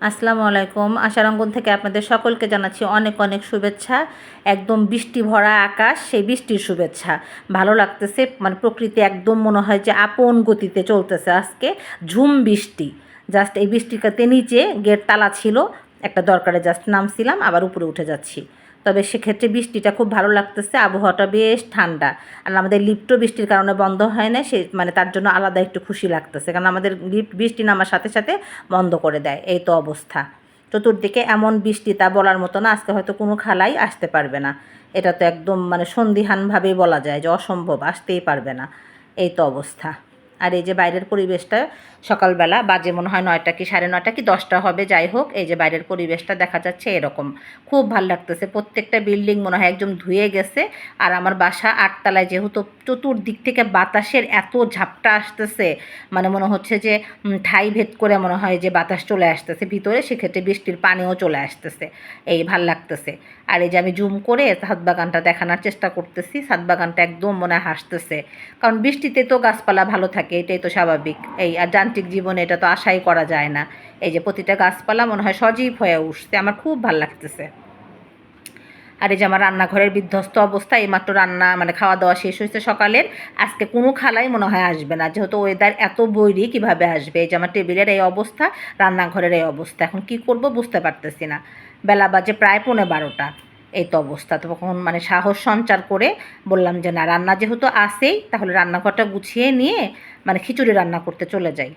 আসসালামু আলাইকুম। আশারঙ্গন থেকে আপনাদের সকলকে জানাচ্ছি অনেক অনেক শুভেচ্ছা। একদম বৃষ্টি ভরা আকাশ, সেই বৃষ্টির শুভেচ্ছা। ভালো লাগতেছে মানে প্রকৃতি একদম মনে হয় যে আপন গতিতে চলতেছে আজকে। ঝুম বৃষ্টি। জাস্ট এই বৃষ্টিটাতে নিচে গেট তালা ছিল, একটা দরকারে জাস্ট নামছিলাম, আবার উপরে উঠে যাচ্ছি। তবে সেক্ষেত্রে বৃষ্টিটা খুব ভালো লাগতেছে, আবহাওয়াটা বেশ ঠান্ডা। আর আমাদের লিফটও বৃষ্টির কারণে বন্ধ হয় না সে মানে তার জন্য আলাদা একটু খুশি লাগতেছে। কারণ আমাদের লিফ্ট বৃষ্টি নামার সাথে সাথে বন্ধ করে দেয়, এই তো অবস্থা। চতুর্দিকে এমন বৃষ্টি তা বলার মতো না, আজকে হয়তো কোনো খালাই আসতে পারবে না। এটা তো একদম মানে সন্দিহানভাবেই বলা যায় যে অসম্ভব, আসতেই পারবে না। এই তো অবস্থা। আর এই যে বাইরের পরিবেশটা সকালবেলা বাজে মনে হয় নয়টা কি সাড়ে নয়টা কি দশটা হবে, যাই হোক, এই যে বাইরের পরিবেশটা দেখা যাচ্ছে এরকম। খুব ভালো লাগতেছে, প্রত্যেকটা বিল্ডিং মনে হয় একদম ধুয়ে গেছে, আর আমার বাসা আটতলায় যেহেতু চতুর্দিক থেকে বাতাসের এত ঝাপটা আসতেছে মানে মনে হচ্ছে যে ঠাই ভেদ করে মনে হয় যে বাতাস চলে আসতেছে, ভিতরে সেক্ষেত্রে বৃষ্টির পানিও চলে আসতেছে, এই ভালো লাগতেছে। আর এই যে আমি জুম করে ছাদ বাগানটা দেখানোর চেষ্টা করতেছি ছাদ বাগানটা একদম মনে হয় হাসতেছে। কারণ বৃষ্টিতে তো গাছপালা ভালো থাকে, এটাই তো স্বাভাবিক। এই আর যান্ত্রিক জীবনে এটা তো আশাই করা যায় না। এই যে প্রতিটা গাছপালা মনে হয় সজীব হয়ে উঠছে, আমার খুব ভালো লাগতেছে। আর এই যে আমার রান্নাঘরের বিধ্বস্ত অবস্থা, এইমাত্র রান্না মানে খাওয়া দাওয়া শেষ হয়েছে সকালের, আজকে কোনো খালাই মনে হয় আসবে না। যেহেতু ওয়েদার এত বৈরি, কীভাবে আসবে? এই যে আমার টেবিলের এই অবস্থা, রান্নাঘরের এই অবস্থা, এখন কি করব বুঝতে পারতেছি না। বেলা বাজে প্রায় পৌনে বারোটা। এই তো অবস্থা। তখন মানে সাহস সঞ্চার করে বললাম যে, না, রান্না যেহেতু আসেই তাহলে রান্নাঘরটা গুছিয়ে নিয়ে মানে খিচুড়ি রান্না করতে চলে যাই।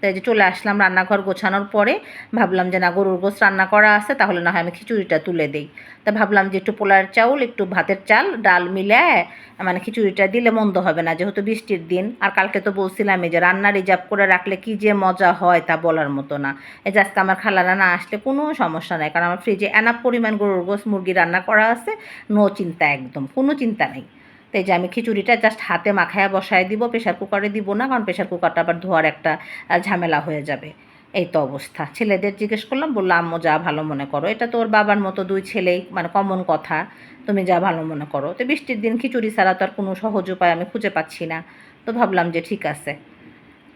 তাই যে চলে আসলাম রান্নাঘর গোছানোর পরে, ভাবলাম যে না, গরুর গোছ রান্না করা আছে, তাহলে না হয় আমি খিচুড়িটা তুলে দিই। তা ভাবলাম যে একটু পোলার চাউল, একটু ভাতের চাল, ডাল মিলে মানে খিচুড়িটা দিলে মন্দ হবে না, যেহেতু বৃষ্টির দিন। আর কালকে তো বলছিলামই যে রান্না রিজার্ভ করে রাখলে কি যে মজা হয় তা বলার মতো না। এই যে আজকে আমার খালারা না আসলে কোনো সমস্যা নাই, কারণ আমার ফ্রিজে এনাপ পরিমাণ গরুর গোছ মুরগি রান্না করা আছে নো চিন্তা একদম, কোনো চিন্তা নেই। তো এই যে আমি খিচুড়িটা জাস্ট হাতে মাখায়া বসায় দিব প্রেশার কুকারে দিব না, কারণ প্রেশার কুকারটা আবার ধোয়ার একটা ঝামেলা হয়ে যাবে। এই তো অবস্থা। ছেলেদের জিজ্ঞেস করলাম, বলল, আম্মু, যা ভালো মনে করো। এটা তো ওর বাবার মতো দুই ছেলেই মানে কমন কথা। তুমি যা ভালো মনে করো। তো বৃষ্টির দিন খিচুড়ি ছাড়া তো আর কোনো সহজ উপায় আমি খুঁজে পাচ্ছি না। তো ভাবলাম যে ঠিক আছে।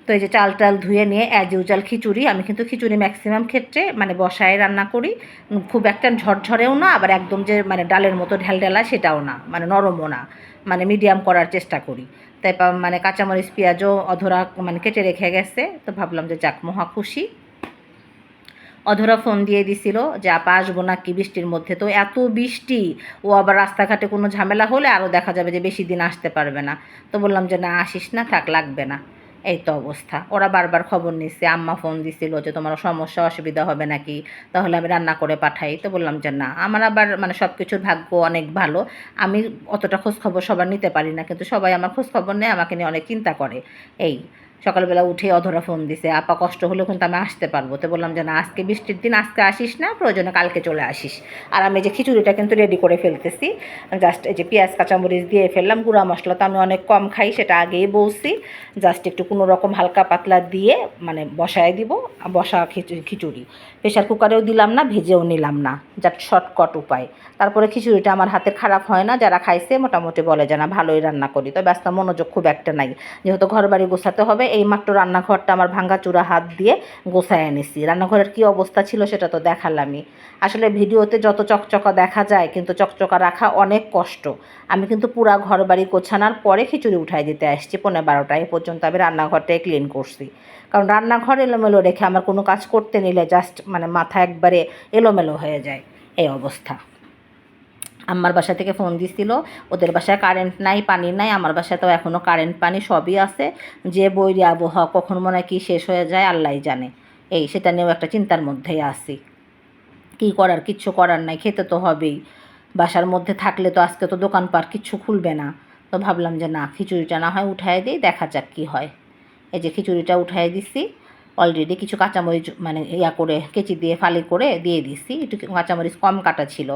তো এই যে চাল টাল ধুয়ে নিয়ে অ্যাজ ইউজাল খিচুড়ি, আমি কিন্তু খিচুড়ি ম্যাক্সিমাম ক্ষেত্রে মানে বসায় রান্না করি। খুব একটা ঝরঝরেও না, আবার একদম যে মানে ডালের মতো ঢেলঢেলা সেটাও না মানে নরমও না মানে মিডিয়াম করার চেষ্টা করি। তাই মানে কাঁচামরিচ, পেঁয়াজও অধরা মানে কেটে রেখে গেছে, তো ভাবলাম যে যাক, মহা খুশি। অধরা ফোন দিয়ে দিছিল যে, আপা, আসব না কি বৃষ্টির মধ্যে? তো এত বৃষ্টি, ও আবার রাস্তাঘাটে কোনো ঝামেলা হলে আরও দেখা যাবে যে বেশি দিন আসতে পারবে না। তো বললাম যে, না, আসিস না, থাক, লাগবে না। এই তো অবস্থা। ওরা বারবার খবর নিচ্ছে আম্মা ফোন দিছিল যে তোমার সমস্যা, অসুবিধা হবে নাকি? তাহলে আমি রান্না করে পাঠাই। তো বললাম যে না, আমার আবার মানে সব কিছুর ভাগ্য অনেক ভালো। আমি অতটা খোঁজখবর সবার নিতে পারি না, কিন্তু সবাই আমার খোঁজখবর নেয়, আমাকে নিয়ে অনেক চিন্তা করে। এই সকালবেলা উঠে অধরা ফোন দিছে, আপা কষ্ট হলেও কিন্তু আমি আসতে পারব। তো বললাম যে, না, আজকে বৃষ্টির দিন, আজকে আসিস না, প্রয়োজনে কালকে চলে আসিস। আর আমি যে খিচুড়িটা কিন্তু রেডি করে ফেলতেছি জাস্ট এই যে পেঁয়াজ, কাঁচামরিচ দিয়ে ফেললাম, গুঁড়া মশলা তো আমি অনেক কম খাই, সেটা আগেই বলছি। জাস্ট একটু কোনো রকম হালকা পাতলা দিয়ে মানে বসায় দিব, বসা খিচু- খিচুড়ি। প্রেশার কুকারেও দিলাম না, ভেজেও নিলাম না জাস্ট শর্টকট উপায়। তারপরে খিচুড়িটা আমার হাতের খারাপ হয় না, যারা খাইছে মোটামুটি বলে যে, না, ভালোই রান্না করি। তো ব্যস্ত মনোযোগ খুব একটা নাই, যেহেতু ঘর বাড়ি গোছাতে হবে এই মাত্র রান্নাঘরটা আমার ভাঙ্গা চূড়া হাত দিয়ে গোছায় এনেছি। রান্নাঘরের কি অবস্থা ছিল সেটা তো দেখালামই। আসলে ভিডিওতে যত চকচকা দেখা যায়, কিন্তু চকচকা রাখা অনেক কষ্ট। আমি কিন্তু পুরা ঘর বাড়ি গোছানোর পরে খিচুড়ি উঠাই দিতে আসছি পনেরো বারোটা এ পর্যন্ত আমি রান্নাঘরটাই ক্লিন করছি। কারণ রান্নাঘর এলোমেলো রেখে আমার কোনো কাজ করতে নিলে জাস্ট মানে মাথা একবারে এলোমেলো হয়ে যায়। এই অবস্থা। আম্মার বাসা থেকে ফোন দিছিল। ওদের বাসায় কারেন্ট নাই, পানি নাই, আমার বাসায় তো এখনও কারেন্ট পানি সবই আছে। যে বৈরি আবহাওয়া কখন মনে কী শেষ হয়ে যায় আল্লাহ জানে। এই সেটা নিয়েও একটা চিন্তার মধ্যেই আসি কী করার, কিচ্ছু করার নাই, খেতে তো হবেই। বাসার মধ্যে থাকলে তো আজকে তো দোকানপাট কিচ্ছু খুলবে না। তো ভাবলাম যে না, খিচুড়িটা না হয় উঠায় দিই, দেখা যাক কী হয়। এই যে খিচুড়িটা উঠাই দিছি। অলরেডি কিছু কাঁচামরিচ মানে ইয়া করে, কেচি দিয়ে, ফালি করে দিয়ে দিছি। একটু কাঁচামরিচ কম কাটা ছিল।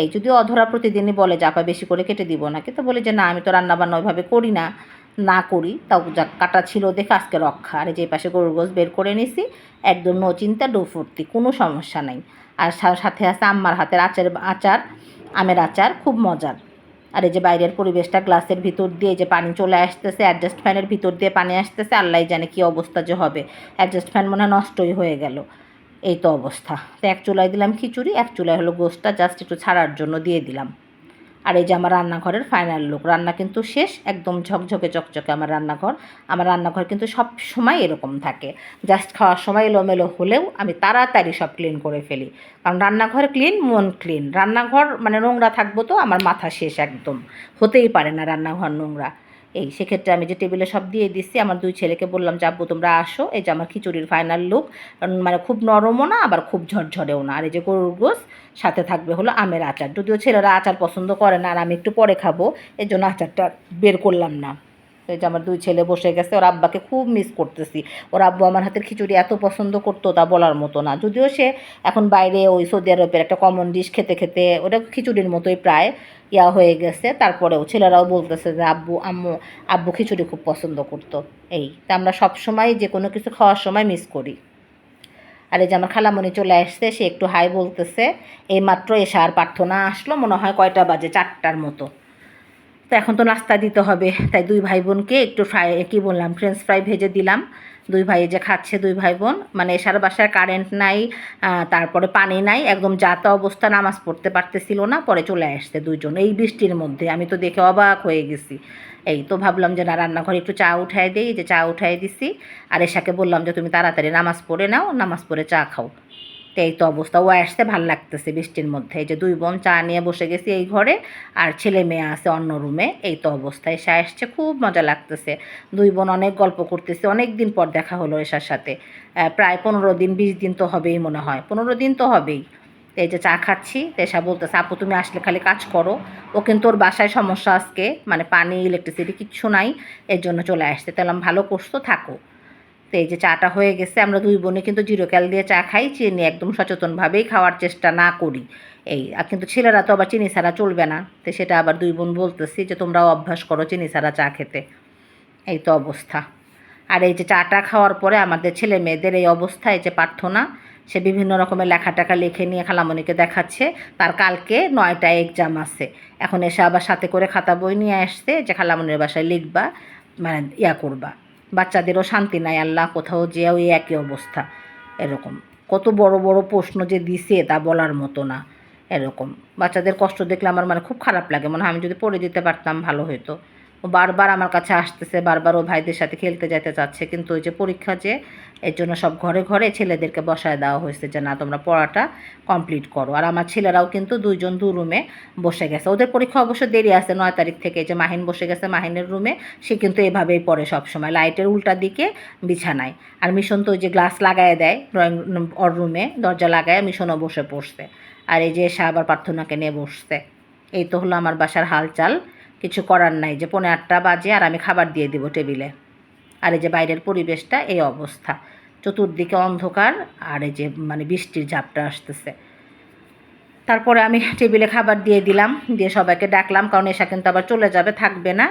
এই যদিও অধরা প্রতিদিনই বলে, যে আপা বেশি করে কেটে দিব না। কিন্তু বলে যে, না, আমি তো রান্নাবান্না ওইভাবে করি না। না করি, তাও যা কাটা ছিল দেখে আজকে রক্ষা। আর যে পাশে গরুর গোস বের করে নিছি, একদম নো চিন্তা ডো ফুর্তি কোনো সমস্যা নাই। আর সাথে আছে আম্মার হাতের আচার আচার, আমের আচার, খুব মজার। আর এই যে বাইরের পরিবেশটা গ্লাসের ভিতর দিয়ে যে পানি চলে আসতেছে অ্যাডজাস্ট ফ্যানের ভিতর দিয়ে পানি আসতেছে আল্লাহ জানে কি অবস্থা যে হবে। অ্যাডজাস্ট ফ্যান মনে নষ্টই হয়ে গেল। এই তো অবস্থা। তো এক চুলায় দিলাম খিচুড়ি, এক চুলায় হলো গোস্টটা জাস্ট একটু ছাড়ার জন্য দিয়ে দিলাম। আর এই যে আমার রান্নাঘরের ফাইনাল লুক রান্না কিন্তু শেষ, একদম ঝকঝকে চকচকে আমার রান্নাঘর। আমার রান্নাঘর কিন্তু সব সময় এরকম থাকে। জাস্ট খাওয়ার সময় এলোমেলো হলেও আমি তাড়াতাড়ি সব ক্লিন করে ফেলি। কারণ রান্নাঘর ক্লিন মন ক্লিন রান্নাঘর মানে নোংরা থাকব তো, আমার মাথা শেষ একদম। হতেই পারে না রান্নাঘর নোংরা। এই সেক্ষেত্রে আমি যে টেবিলে সব দিয়ে দিচ্ছি আমার দুই ছেলেকে বললাম যে, আব্বু, তোমরা আসো। এই যে আমার খিচুড়ির ফাইনাল লুক মানে খুব নরমও না, আবার খুব ঝরঝরেও না। আর এই যে গরুর গোস সাথে থাকবে হলো আমের আচার। যদিও ছেলেরা আচার পছন্দ করে না, আর আমি একটু পরে খাব, এর জন্য আচারটা বের করলাম না। এই যে আমার দুই ছেলে বসে গেছে, ওর আব্বাকে খুব মিস করতেছি। ওর আব্বু আমার হাতের খিচুড়ি এত পছন্দ করতো তা বলার মতো না। যদিও সে এখন বাইরে ওই সৌদি আরবের একটা কমন ডিশ খেতে খেতে ওটা খিচুড়ির মতোই প্রায় ইয়া হয়ে গেছে। তারপরেও ছেলেরাও বলতেছে যে, আব্বু, আম্মু, আব্বু খিচুড়ি খুব পছন্দ করতো। এই, তা আমরা সব সময় যে কোনো কিছু খাওয়ার সময় মিস করি। আর এই যে আমার খালামণি চলে আসছে, সে একটু হাই বলতেছে। এই মাত্র এসে আর প্রার্থনা আসলো, মনে হয় কয়টা বাজে? চারটার মতো। তো এখন তো নাস্তা দিতে হবে। তাই দুই ভাই বোনকে একটু ফ্রাই কী বললাম ফ্রেঞ্চ ফ্রাই ভেজে দিলাম। দুই ভাই যে খাচ্ছে, দুই ভাই বোন মানে এসার বাসায় কারেন্ট নাই তারপরে পানি নাই, একদম যাতা অবস্থা, নামাজ পড়তে পারতেছিল না, পরে চলে আসছে দুইজন। এই বৃষ্টির মধ্যে, আমি তো দেখে অবাক হয়ে গেছি। এই তো ভাবলাম যে, না, রান্নাঘরে একটু চা উঠাই দিই যে চা উঠাই দিছি। আর এসাকে বললাম যে, তুমি তাড়াতাড়ি নামাজ পড়ে নাও, নামাজ পড়ে চা খাও। তো এই তো অবস্থা। ও আসতে ভালো লাগতেছে বৃষ্টির মধ্যে। এই যে দুই বোন চা নিয়ে বসে গেছি এই ঘরে, আর ছেলে মেয়ে আছে অন্য রুমে। এই তো অবস্থায় এসে আসছে, খুব মজা লাগতেছে। দুই বোন অনেক গল্প করতেছে। অনেক দিন পর দেখা হলো এসার সাথে। প্রায় পনেরো দিন, বিশ দিন তো হবেই মনে হয়। পনেরো দিন তো হবেই। এই যে চা খাচ্ছি। তো এসা বলতেছে, আপু, তুমি আসলে খালি কাজ করো। ও কিন্তু ওর বাসায় সমস্যা আজকে। মানে পানি ইলেকট্রিসিটি কিচ্ছু নাই। এর জন্য চলে আসছে। তাহলে ভালো করছ, থাকো। তো এই যে চাটা হয়ে গেছে, আমরা দুই বোনে কিন্তু জিরো ক্যাল দিয়ে চা খাই চিনি একদম সচেতনভাবেই খাওয়ার চেষ্টা না করি। এই, আর কিন্তু ছেলেরা তো আবার চিনি ছাড়া চলবে না। তো সেটা আবার দুই বোন বলতেছি যে, তোমরাও অভ্যাস করো চিনি ছাড়া চা খেতে। এই তো অবস্থা। আর এই যে চাটা খাওয়ার পরে আমাদের ছেলে মেয়েদের এই অবস্থা, এই যে প্রার্থনা, সে বিভিন্ন রকমের লেখা টাকা লিখে নিয়ে খালামণিকে দেখাচ্ছে, তার কালকে নয়টা এক্সাম আছে। এখন এসে আবার সাথে করে খাতা বই নিয়ে আসছে, যে খালামণির বাসায় লিখবা মানে ইয়া করবা। বাচ্চাদেরও শান্তি নাই, আল্লাহ কোথাও যেও এই একই অবস্থা। এরকম। কত বড় বড় প্রশ্ন যে দিছে তা বলার মতো না। এরকম। বাচ্চাদের কষ্ট দেখলে আমার মানে খুব খারাপ লাগে। মনে হয় আমি যদি পড়ে যেতে পারতাম, ভালো হতো ও বারবার আমার কাছে আসতেছে, বারবার ও ভাইদের সাথে খেলতে যেতে চাচ্ছে, কিন্তু ওই যে পরীক্ষা যে, এর জন্য সব ঘরে ঘরে ছেলেদেরকে বসায় দেওয়া হয়েছে যে, না, তোমরা পড়াটা কমপ্লিট করো। আর আমার ছেলেরাও কিন্তু দুইজন দু রুমে বসে গেছে। ওদের পরীক্ষা অবশ্য দেরি আছে, নয় তারিখ থেকে। যে মাহিন বসে গেছে মাহিনের রুমে সে কিন্তু এভাবেই পড়ে সব সময় লাইটের উল্টা দিকে বিছানায়। আর মিশন তো ওই যে গ্লাস লাগায় দেয় ড্রয়িং ওর রুমে দরজা লাগায় মিশনও বসে পড়ছে। আর এই যে এসে আবার প্রার্থনাকে নিয়ে বসছে। এই তো হলো আমার বাসার হালচাল। কিছু করার নাই যে পনেরো আটটা বাজে আর আমি খাবার দিয়ে দিব টেবিলে। আর এই যে বাইরের পরিবেশটা, এই অবস্থা। চতুর্দিকে অন্ধকার আর এই যে মানে বৃষ্টির ঝাপটা আসতেছে। তারপরে আমি টেবিলে খাবার দিয়ে দিলাম দিয়ে সবাইকে ডাকলাম কারণ এসা কিন্তু আবার চলে যাবে থাকবে না।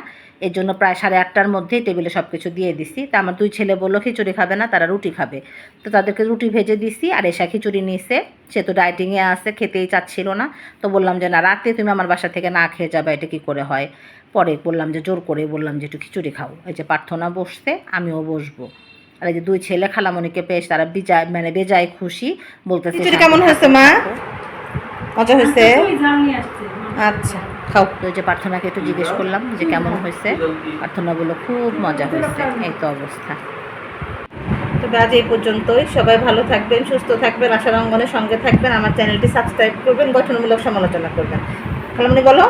এর জন্য প্রায় সাড়ে আটটার মধ্যেই টেবিলে সব কিছু দিয়ে দিছি। তা আমার দুই ছেলে বলল খিচুড়ি খাবে না তারা রুটি খাবে। তো তাদেরকে রুটি ভেজে দিছি আর এসা খিচুড়ি নিয়েছে সে তো ডায়েটিংয়ে আছে খেতেই চাচ্ছিল না। তো বললাম যে না রাতে তুমি আমার বাসা থেকে না খেয়ে যাবে এটা কী করে হয়? পরে বললাম যে জোর করে বললাম যে একটু খিচুড়ি খাও। এই যে প্রার্থনা বসতে আমিও বসবো। আর এই যে দুই ছেলে খালামণিকে পেশ তারা বিজয় মানে বেজায় খুশি বলতেছে কেমন হয়েছে মা? মজা হয়েছে? আচ্ছা। খাও ওই যে প্রার্থনাকে একটু জিজ্ঞেস করলাম যে কেমন হয়েছে? প্রার্থনা বলল খুব মজা হয়েছে। এই তো অবস্থা। তবে আজ এই পর্যন্তই। সবাই ভালো থাকবেন সুস্থ থাকবেন আশার অঙ্গনের সঙ্গে থাকবেন। আমার চ্যানেলটি সাবস্ক্রাইব করবেন গঠনমূলক সমালোচনা করবেন। খালামণি বলো।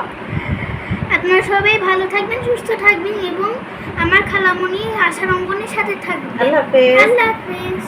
আপনারা সবাই ভালো থাকবেন সুস্থ থাকবেন এবং আমার খালামণি আশার অঙ্গনের সাথে থাকবেন। আল্লাহ হাফেজ। আল্লাহ হাফেজ।